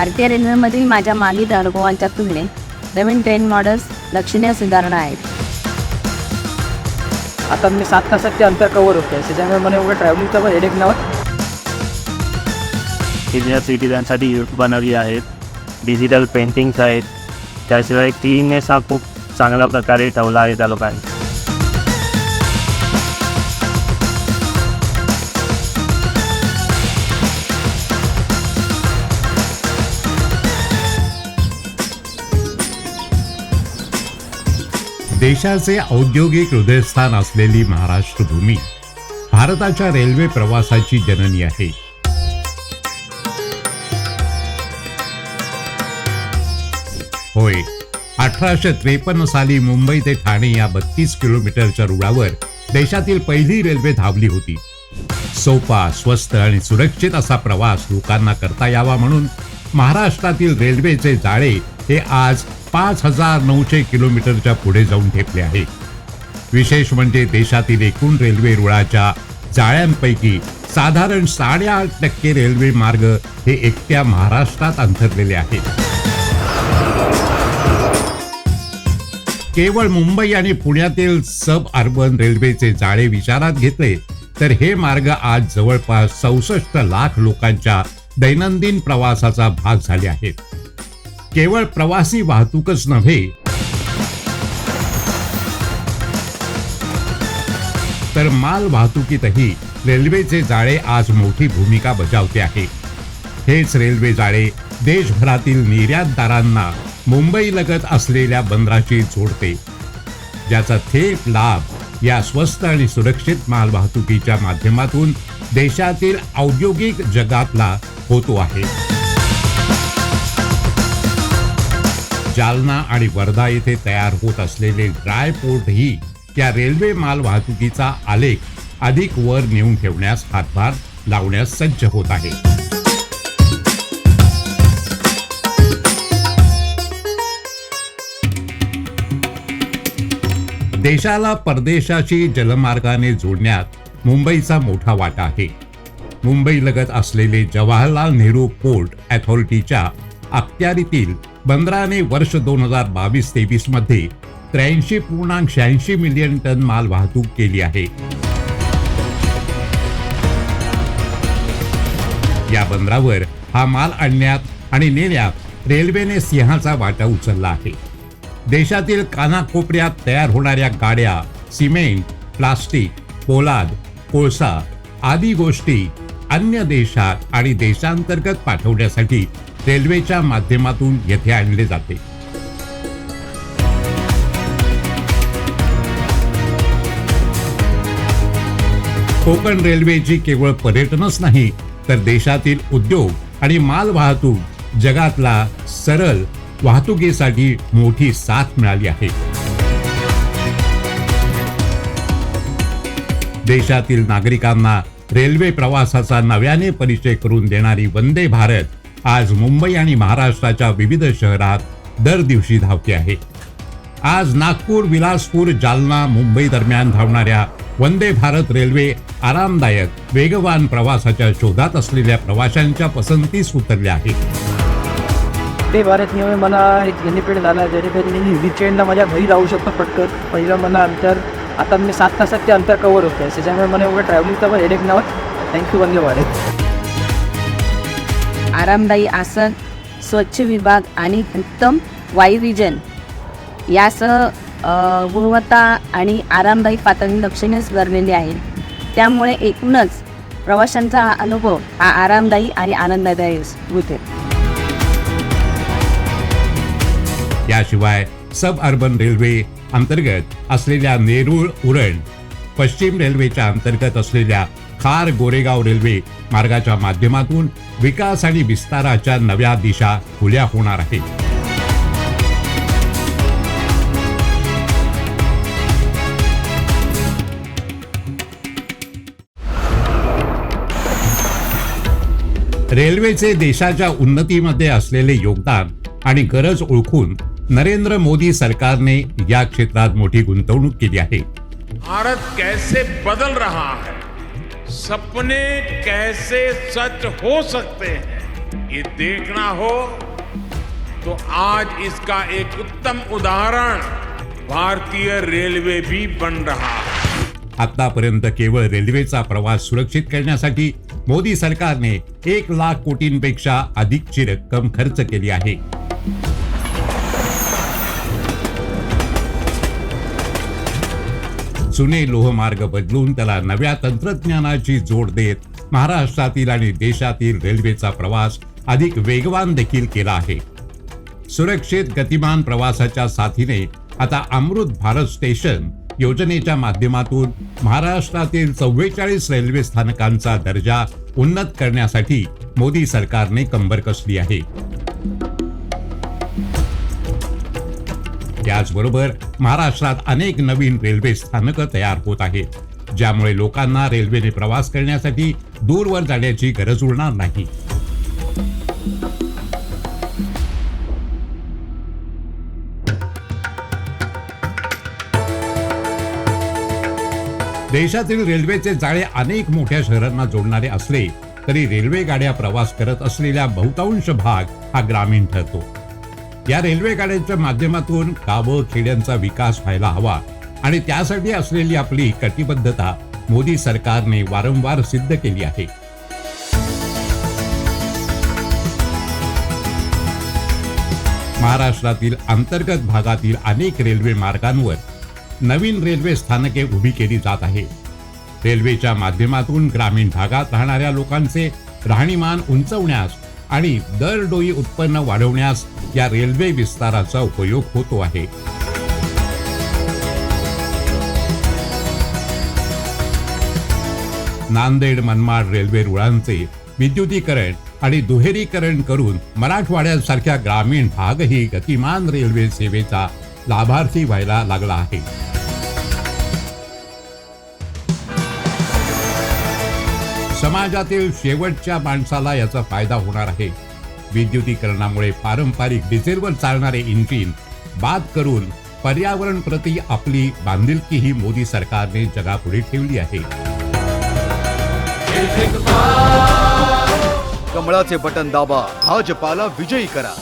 भारतीय रेल्वेमधील माझ्या मागील अनुभवांच्या तुलनेत नवीन ट्रेन मॉडेल्स लक्षणीय सुधारणा आहेत. आता मी सात तासात ते अंतर कवर होते त्याच्यामुळे मला एवढं ट्रॅव्हलिंगचा पण हेडेक नव्हतं सिनियर सिटीजनसाठी बनवली आहेत डिजिटल पेंटिंग्स आहेत त्याशिवाय क्लीननेस हा खूप चांगल्या प्रकारे ठेवला आहे त्या लोकांनी. देशाचे औद्योगिक हृदयस्थान असलेली महाराष्ट्र भूमी भारताच्या रेल्वे प्रवासाची जननी आहे. होय अठराशे त्रेपन्न साली मुंबई ते ठाणे या बत्तीस किलोमीटरच्या रुळावर देशातील पहिली रेल्वे धावली होती. सोपा स्वस्त आणि सुरक्षित असा प्रवास लोकांना करता यावा म्हणून महाराष्ट्रातील रेल्वेचे जाळे हे आज पाच हजार नऊशे किलोमीटरच्या पुढे जाऊन ठेपले आहे. विशेष म्हणजे देशातील एकूण रेल्वे रुळाच्या जाळ्यांपैकी साधारण साडेआठ टक्के रेल्वे मार्ग हे एकट्या महाराष्ट्रात अंतरलेले आहेत. केवळ मुंबई आणि पुण्यातील सब अर्बन रेल्वेचे जाळे विचारात घेतले तर हे मार्ग आज जवळपास चौसष्ट लाख लोकांच्या दैनंदिन प्रवासाचा भाग झाले आहेत. केवळ प्रवासी वाहतूकच नव्हे. तर माल वाहतुकीतही रेल्वेचे जाळे आज मोठी भूमिका बजावते आहे. हेच रेल्वे जाळे देशभरातील निर्यातदारांना मुंबईलगत असलेल्या बंदराशी जोडते. ज्याचा थेट लाभ या स्वस्त आणि सुरक्षित माल वाहतुकीच्या माध्यमातून देशातील औद्योगिक जगातला होतो आहे. जालना आणि वर्धा येथे तयार होत असलेले ड्राय पोर्टही या रेल्वे माल वाहतुकीचा आलेख अधिक वर नेऊन ठेवण्यास हातभार लावण्यास सज्ज होत आहे. देशाला परदेशाशी जलमार्गाने जोडण्यात मुंबईचा मोठा वाटा आहे. मुंबईलगत असलेले जवाहरलाल नेहरू पोर्ट अथॉरिटीच्या अखत्यारीतील बंदराने वर्ष दोन हजार बावीस तेवीसमध्ये त्र्याऐंशी पूर्णांक शहाऐंशी मिलियन टन माल वाहतूक केली आहे. या बंदरावर हा माल आणण्यात आणि नेण्यात रेल्वेने सिंहाचा वाटा उचलला आहे. देशातील कानाकोपऱ्यात तयार होणाऱ्या गाड्या सिमेंट प्लास्टिक पोलाद कोळसा आदी गोष्टी अन्य देशात आणि देशांतर्गत पाठवण्यासाठी रेल्वेच्या माध्यमातून येथे आणले जाते. कोकण रेल्वेची केवळ पर्यटनच नाही तर देशातील उद्योग आणि माल वाहतूक जगातला सरळ वाहतुकीसाठी मोठी साथ मिळाली आहे. देशातील नागरिकांना रेल्वे प्रवासाचा नव्याने परिचय करून देणारी वंदे भारत आज मुंबई आणि महाराष्ट्राच्या विविध शहरात दर दिवशी धावते आहे. आज नागपूर विलासपूर जालना मुंबई दरम्यान धावणाऱ्या वंदे भारत रेल्वे आरामदायक वेगवान प्रवासाच्या शोधात असलेल्या प्रवाशांच्या पसंतीस उतरल्या आहेत. ते भारत नियम मला एक बेनिफिट झाला जेणेकरून मी विकेंडला माझ्या घरी जाऊ शकतो पटकन. पहिलं मला अंतर आता मी सात तासात ते अंतर कवर होते त्याच्यामुळे मला एवढं ट्रॅव्हलिंगचा पण हेडेक नव्हतं थँक्यू वंदे भारत. आरामदायी आसन स्वच्छ विभाग आणि उत्तम वायुविजन यासह गुणवत्ता आणि आरामदायी पातळी लक्षणीय सुधारलेली आहे. त्यामुळे एकूणच प्रवाशांचा हा अनुभव हा आरामदायी आणि आनंददायी होते. याशिवाय सब अर्बन रेल्वे अंतर्गत असलेल्या नेरूळ उरण पश्चिम रेल्वेच्या अंतर्गत असलेल्या खार गोरेगाव रेल्वे मार्गाच्या माध्यमातून विकास आणि विस्ताराच्या नव्या दिशा खुल्या होणार आहेत रेल्वेचे देशाच्या उन्नतीमध्ये असलेले योगदान आणि गरज ओळखून नरेंद्र मोदी सरकारने या क्षेत्रात मोठी गुंतवणूक केली आहे. भारत कैसे बदल रहा है? सपने कैसे सच हो सकते हैं ये देखना हो तो आज इसका एक उत्तम उदाहरण भारतीय रेलवे भी बन रहा है। आतापर्यंत केवळ रेल्वेचा प्रवास सुरक्षित करण्यासाठी मोदी सरकारने एक लाख कोटींपेक्षा अधिकची रक्कम खर्च केली आहे. जुने लोहमार्ग बदलून त्याला नव्या तंत्रज्ञानाची जोड देत महाराष्ट्रातील आणि देशातील रेल्वेचा प्रवास अधिक वेगवान देखील केला आहे. सुरक्षित गतिमान प्रवासाच्या साथीने आता अमृत भारत स्टेशन योजनेच्या माध्यमातून महाराष्ट्रातील चव्वेचाळीस रेल्वे स्थानकांचा दर्जा उन्नत करण्यासाठी मोदी सरकारने कंबर कसली आहे. त्याचबरोबर महाराष्ट्रात अनेक नवीन रेल्वे स्थानकं तयार होत आहेत ज्यामुळे लोकांना रेल्वेने प्रवास करण्यासाठी दूरवर जाण्याची गरज उरणार नाही. देशातील रेल्वेचे जाळे अनेक मोठ्या शहरांना जोडणारे असले तरी रेल्वे गाड्या प्रवास करत असलेल्या बहुतांश भाग हा ग्रामीण ठरतो. या रेल्वे गाड्यांच्या माध्यमातून गावं खेड्यांचा विकास व्हायला हवा. आणि त्यासाठी असलेली आपली कटिबद्धता मोदी सरकारने वारंवार सिद्ध केली आहे. महाराष्ट्रातील अंतर्गत भागातील अनेक रेल्वे मार्गांवर नवीन रेल्वे स्थानके उभी केली जात आहे रेल्वेच्या माध्यमातून ग्रामीण भागात राहणाऱ्या लोकांचे राहणीमान उंचवण्यास आणि दरडोई उत्पन्न वाढवण्यास या रेल्वे विस्ताराचा उपयोग होतो आहे. नांदेड मनमाड रेल्वे रुळांचे विद्युतीकरण आणि दुहेरीकरण करून मराठवाड्यासारख्या ग्रामीण भागही गतिमान रेल्वे सेवेचा लाभार्थी व्हायला लागला आहे. समाजातील शेवटच्या माणसाला याचा फायदा होणार आहे. विद्युतीकरणामुळे पारंपरिक डिझेलवर चालणारे इंजिन बाद करून पर्यावरण प्रती आपली बांधिलकी ही मोदी सरकारने जगापुढे ठेवली आहे. कमळाचे बटन दाबा भाजपाला विजयी करा.